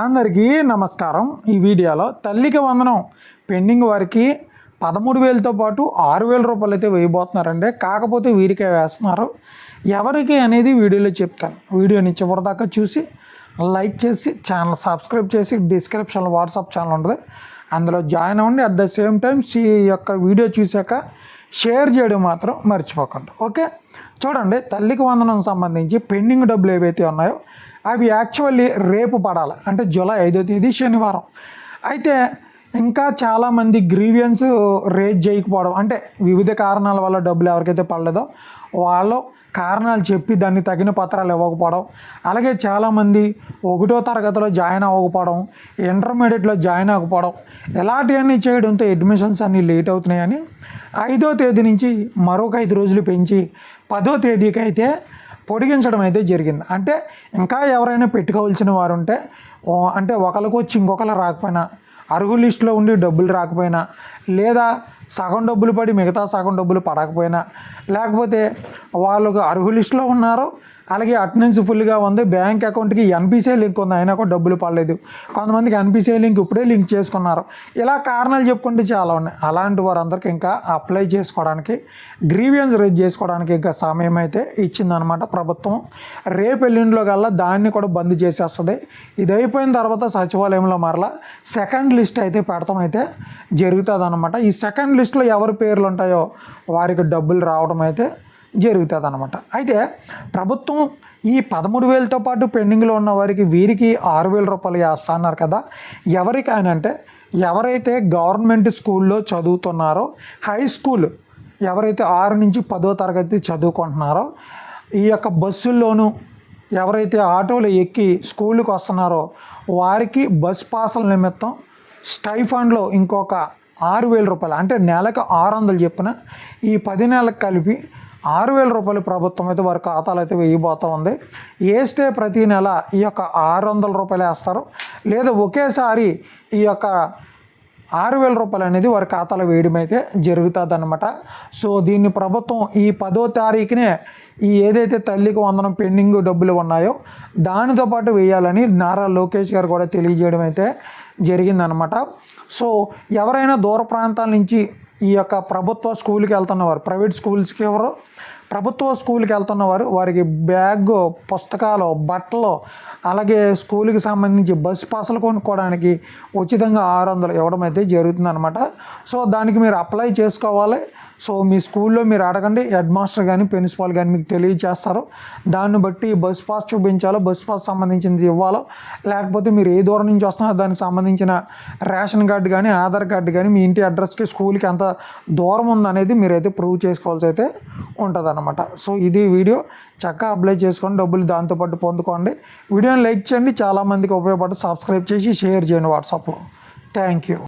అందరికీ నమస్కారం. ఈ వీడియోలో తల్లికి వందనం. పెండింగ్ వారికి పదమూడు వేలతో పాటు ఆరు వేల రూపాయలు అయితే వేయబోతున్నారండి. కాకపోతే వీరికే వేస్తున్నారు. ఎవరికి అనేది వీడియోలో చెప్తాను. వీడియోని చివరిదాకా చూసి లైక్ చేసి ఛానల్ సబ్స్క్రైబ్ చేసి డిస్క్రిప్షన్లో వాట్సాప్ ఛానల్ ఉంటుంది. అందులో జాయిన్ అవ్వండి. అట్ ద సేమ్ టైం ఈ యొక్క వీడియో చూశాక షేర్ చేయడం మాత్రం మర్చిపోకండి. ఓకే? చూడండి తల్లికి వందనం సంబంధించి పెండింగ్ డబ్బులు ఏవైతే ఉన్నాయో అవి యాక్చువల్లీ రేపు పడాలి. అంటే జూలై ఐదో తేదీ శనివారం. అయితే ఇంకా చాలామంది గ్రీవియన్స్ రేజ్ చేయకపోవడం అంటే వివిధ కారణాల వల్ల డబ్బులు ఎవరికైతే పడలేదో వాళ్ళు కారణాలు చెప్పి దాన్ని తగిన పత్రాలు ఇవ్వకపోవడం అలాగే చాలామంది ఒకటో తరగతిలో జాయిన్ అవ్వకపోవడం ఇంటర్మీడియట్లో జాయిన్ అవ్వకపోవడం ఇలాంటివన్నీ చేయడంతో అడ్మిషన్స్ అన్నీ లేట్ అవుతున్నాయని ఐదో తేదీ నుంచి మరొక ఐదు రోజులు పెంచి పదో తేదీకి అయితే పొడిగించడం అయితే జరిగింది. అంటే ఇంకా ఎవరైనా పెట్టుకోవాల్సిన వారు ఉంటే అంటే ఒకరికి వచ్చి ఇంకొకరు రాకపోయినా అర్హు లిస్టులో ఉండి డబ్బులు రాకపోయినా లేదా సగం డబ్బులు పడి మిగతా సగం డబ్బులు పడకపోయినా లేకపోతే వాళ్ళకు అర్హు లిస్టులో ఉన్నారు అలాగే అటెండెన్స్ ఫుల్గా ఉంది. బ్యాంక్ అకౌంట్కి ఎన్పిసిఐ లింక్ ఉంది. అయినా కూడా డబ్బులు పడలేదు. కొంతమందికి ఎన్పిసిఐ లింక్ ఇప్పుడే లింక్ చేసుకున్నారు. ఇలా కారణాలు చెప్పుకుంటే చాలా ఉన్నాయి. అలాంటి వారందరికీ ఇంకా అప్లై చేసుకోవడానికి గ్రీవియన్స్ రేజ్ చేసుకోవడానికి ఇంకా సమయం అయితే ఇచ్చిందనమాట ప్రభుత్వం. రేపు ఎల్లుండిలో కల్లా దాన్ని కూడా బంద్ చేసేస్తుంది. ఇది అయిపోయిన తర్వాత సచివాలయంలో మరలా సెకండ్ లిస్ట్ అయితే పెడతాం అయితే జరుగుతుంది అనమాట ఈ సెకండ్ లిస్ట్లో ఎవరి పేర్లు ఉంటాయో వారికి డబ్బులు రావడం అయితే జరుగుతుంది అనమాట అయితే ప్రభుత్వం ఈ పదమూడు వేలతో పాటు పెండింగ్లో ఉన్న వారికి వీరికి ఆరు వేల రూపాయలు వేస్తా అన్నారు కదా. ఎవరికి అని అంటే ఎవరైతే గవర్నమెంట్ స్కూల్లో చదువుతున్నారో హై స్కూల్ ఎవరైతే ఆరు నుంచి పదో తరగతి చదువుకుంటున్నారో ఈ యొక్క బస్సుల్లోనూ ఎవరైతే ఆటోలు ఎక్కి స్కూల్కి వస్తున్నారో వారికి బస్ పాసల నిమిత్తం స్టైఫండ్లో ఇంకొక ఆరు వేల రూపాయలు అంటే నెలకు ఆరు వందలు చెప్పిన ఈ పది నెలలకు కలిపి ఆరు వేల రూపాయలు ప్రభుత్వం అయితే వారి ఖాతాలు అయితే వేయబోతూ ఉంది. వేస్తే ప్రతి నెల ఈ యొక్క ఆరు వందల రూపాయలు వేస్తారు. లేదా ఒకేసారి ఈ యొక్క ఆరు వేల రూపాయలు అనేది వారి ఖాతాలో వేయడం అయితే జరుగుతుంది అనమాట సో దీన్ని ప్రభుత్వం ఈ పదో తారీఖునే ఈ ఏదైతే తల్లికి వందనం పెండింగ్ డబ్బులు ఉన్నాయో దానితో పాటు వేయాలని నారా లోకేష్ గారు కూడా తెలియజేయడం అయితే జరిగిందనమాట సో ఎవరైనా దూర ప్రాంతాల నుంచి ఈ యొక్క ప్రభుత్వ స్కూల్కి వెళ్తున్నవారు ప్రైవేట్ స్కూల్స్కి ఎవరు? ప్రభుత్వ స్కూల్కి వెళ్తున్నవారు వారికి బ్యాగ్ పుస్తకాలు బట్టలు అలాగే స్కూల్కి సంబంధించి బస్ పాసలు కొనుక్కోవడానికి ఉచితంగా ఆరు వందలు ఇవ్వడం అయితే జరుగుతుందన్నమాట. సో దానికి మీరు అప్లై చేసుకోవాలి. సో మీ స్కూల్లో మీరు అడగండి హెడ్ మాస్టర్ కానీ ప్రిన్సిపాల్ కానీ మీకు తెలియజేస్తారు. దాన్ని బట్టి బస్ పాస్ చూపించాలో బస్ పాస్ సంబంధించింది ఇవ్వాలో లేకపోతే మీరు ఏ దూరం నుంచి వస్తున్నారో దానికి సంబంధించిన రేషన్ కార్డు కానీ ఆధార్ కార్డు కానీ మీ ఇంటి అడ్రస్కి స్కూల్కి ఎంత దూరం ఉందనేది మీరైతే ప్రూవ్ చేసుకోవాల్సి అయితే ఉంటుంది అనమాట సో ఇది వీడియో. చక్కగా అప్లై చేసుకొని డబ్బులు దాంతోపాటు పొందుకోండి. వీడియోని లైక్ చేయండి చాలామందికి ఉపయోగపడి సబ్స్క్రైబ్ చేసి షేర్ చేయండి వాట్సాప్లో. Thank you.